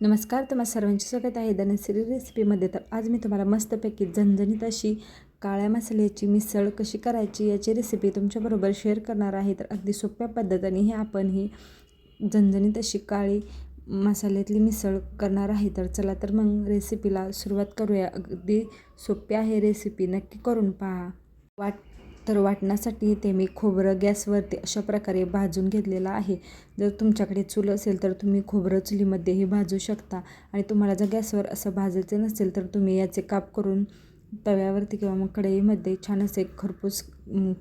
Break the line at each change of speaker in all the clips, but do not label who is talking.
नमस्कार तुम्हा सर्वांचे स्वागत आहे धनश्री रेसिपीमध्ये तर आज मी तुम्हाला मस्तपैकी झणझणीत अशी काळ्या मसाल्याची मिसळ कशी करायची याची रेसिपी तुमच्याबरोबर शेअर करणार आहे. तर अगदी सोप्या पद्धतीने हे आपण ही झणझणीत अशी काळी मसाल्यातली मिसळ करणार आहे. तर चला तर मग रेसिपीला सुरुवात करूया. अगदी सोपी आहे रेसिपी नक्की करून पहा. वाट तर वाटण्यासाठी ते मी खोबरं गॅसवरती अशा प्रकारे भाजून घेतलेलं आहे. जर तुमच्याकडे चूल असेल तर तुम्ही खोबरं चुलीमध्येही भाजू शकता. आणि तुम्हाला जर गॅसवर असं भाजायचं नसेल तर तुम्ही याचे काप करून तव्यावरती किंवा मग कढईमध्ये छान असे खरपूस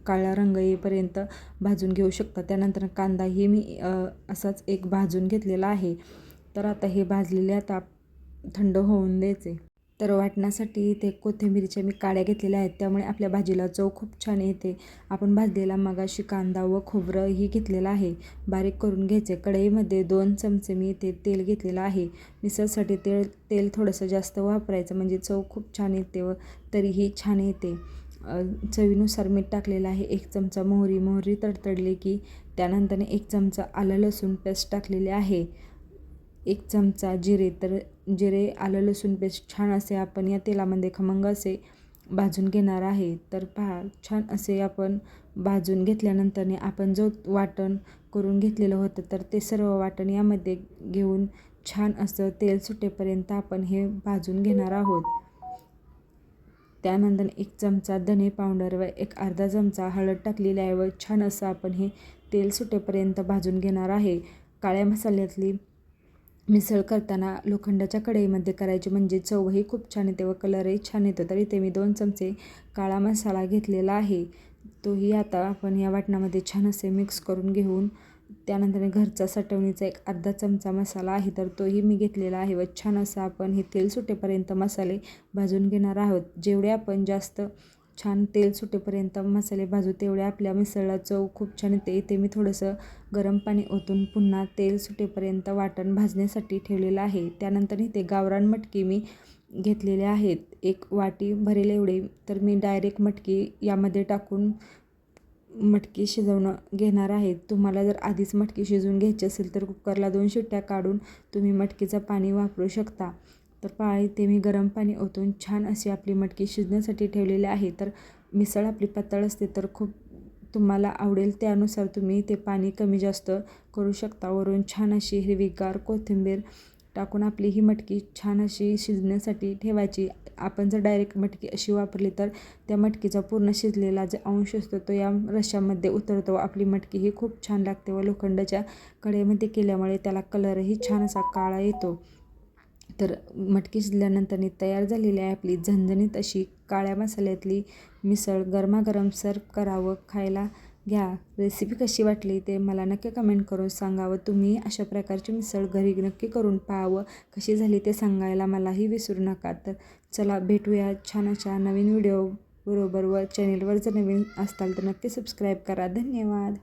काळा रंग येईपर्यंत भाजून घेऊ शकता. त्यानंतर कांदाही मी असाच एक भाजून घेतलेला आहे. तर आता हे भाजलेले आता थंड होऊन द्यायचे. तर वाटण्यासाठी ते कोथिंबीरच्या मी काड्या घेतलेल्या आहेत. त्यामुळे आपल्या भाजीला चव खूप छान येते. आपण भाजलेला मगाशी कांदा व खोबरंही घेतलेलं आहे. बारीक करून घ्यायचे. कढईमध्ये दोन चमचे मी ते तेल घेतलेलं आहे. मिसळसाठी तेल तेल थोडंसं जास्त वापरायचं म्हणजे चव खूप छान येते व तरीही छान येते. चवीनुसार मीठ टाकलेलं आहे. एक चमचा मोहरी. मोहरी तडतडली की त्यानंतर एक चमचा आलं लसूण पेस्ट टाकलेले आहे. एक चमचा जिरे तर जिरे आलं लसूण पेस्ट छान असे आपण या तेलामध्ये खमंग असे भाजून घेणार आहे. तर पहा छान असे आपण भाजून घेतल्यानंतरने आपण जो वाटण करून घेतलेलं होतं तर ते सर्व वाटण यामध्ये घेऊन छान असं तेल सुटेपर्यंत आपण हे भाजून घेणार आहोत. त्यानंतर एक चमचा धने पावडर व एक अर्धा चमचा हळद टाकलेली आहे व छान असं आपण हे तेल सुटेपर्यंत भाजून घेणार आहे. काळ्या मसाल्यातली मिसळ करताना लोखंडाच्या कढईमध्ये करायची. म्हणजे चवही खूप छान येते व कलरही छान येतो. तरी ते मी दोन चमचे काळा मसाला घेतलेला आहे. तोही आता आपण या वाटणामध्ये छान असे मिक्स करून घेऊन त्यानंतर घरचा सटवणीचा एक अर्धा चमचा मसाला आहे. तर तोही मी घेतलेला आहे व छान असं आपण हे तेल सुटेपर्यंत मसाले भाजून घेणार आहोत. जेवढे आपण जास्त छान तेल सुटेपर्यंत मसाले भाजू तेवढे आपल्या मिसळला चव खूप छान येते. इथे मी थोडंसं गरम पाणी ओतून पुन्हा तेल सुटेपर्यंत वाटण भाजण्यासाठी ठेवलेलं आहे. त्यानंतर इथे गावरान मटकी मी घेतलेले आहेत. एक वाटी भरेल एवढे तर मी डायरेक्ट मटकी यामध्ये टाकून मटकी शिजवणं घेणार आहे. तुम्हाला जर आधीच मटकी शिजवून घ्यायची असेल तर कुकरला दोन शिट्ट्या काढून तुम्ही मटकीचं पाणी वापरू शकता. तर पाळी ते मी गरम पाणी ओतून छान अशी आपली मटकी शिजण्यासाठी ठेवलेली आहे. तर मिसळ आपली पातळ असते तर खूप तुम्हाला आवडेल त्यानुसार तुम्ही ते पाणी कमी जास्त करू शकता. वरून छान अशी हिरवीगार कोथिंबीर टाकून आपली ही मटकी छान अशी शिजण्यासाठी ठेवायची. आपण जर डायरेक्ट मटकी अशी वापरली तर त्या मटकीचा पूर्ण शिजलेला जो अंश असतो तो या रश्यामध्ये उतरतो. आपली मटकी ही खूप छान लागते व लोखंडाच्या कढईमध्ये केल्यामुळे त्याला कलरही छान असा काळा येतो. तर मटकी शिजल्यानंतर तयार झालेली आहे आपली झणझणीत अशी काळ्या मसाल्यातली मिसळ. गरमागरम सर्व करावं खायला घ्या. रेसिपी कशी वाटली ते मला नक्की कमेंट करून सांगावं. तुम्ही अशा प्रकारची मिसळ घरी नक्की करून पाहावं. कशी झाली ते सांगायला मलाही विसरू नका. तर चला भेटूया छान अशा नवीन व्हिडिओ बरोबर व चॅनेलवर जर नवीन असताल तर नक्की सबस्क्राईब करा. धन्यवाद.